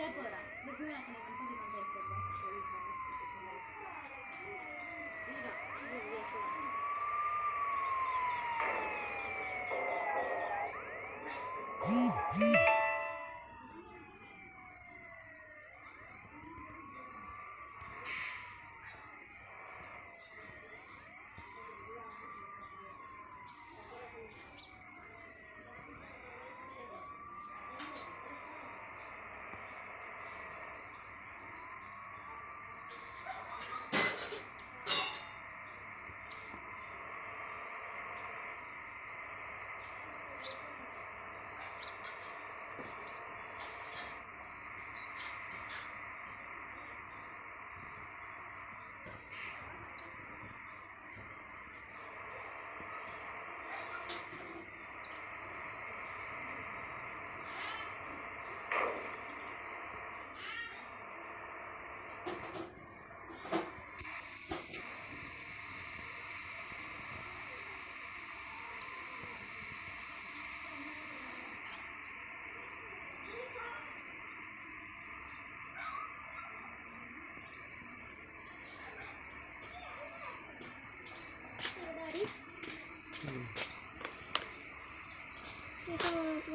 太薄了，那姑娘肯定从什么地方来？说说一说，谁的？谁的？这个我也说。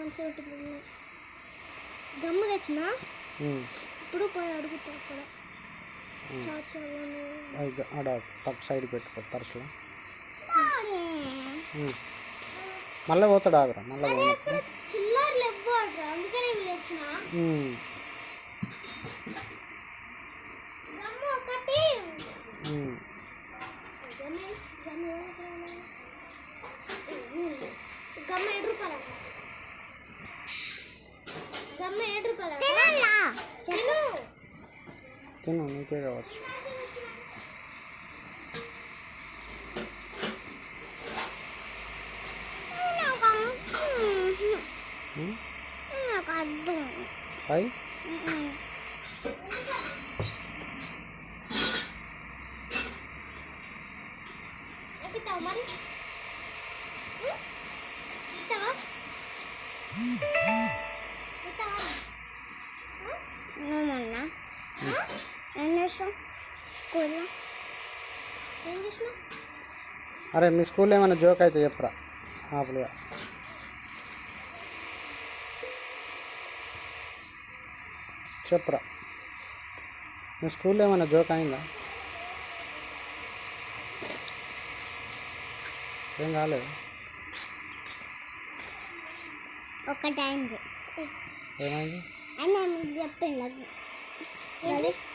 మంచిగా ఉంటుంది. గమ్ము తెచ్చిన? ఇప్పుడు పోయి అడుగుతా అక్కడ. ఆడ పక్క సైడ్ పెట్టుకో పర్సులో మళ్ళీ పోతాడు ఆగరా మళ్ళీ చిల్లర్లు ఇవ్వడ్రా అందుకనే నేను తిను నీకే కావచ్చు Ay? Mm-mm. Nakita mo, Mari? Hmm? Isa ba? Hmm. ఏం స్కూల్లో ఏం అరే మీ స్కూల్లో ఏమైనా జోక్ అయితే చెప్పరా? ఆపులుగా చెప్పరా? మీ స్కూల్లో ఏమైనా జోక్ అయిందా? ఏం కాలేదు. ఒకటి అయింది ఏమైంది? అని మీకు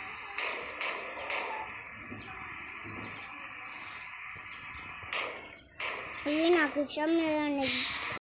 akşam nelerine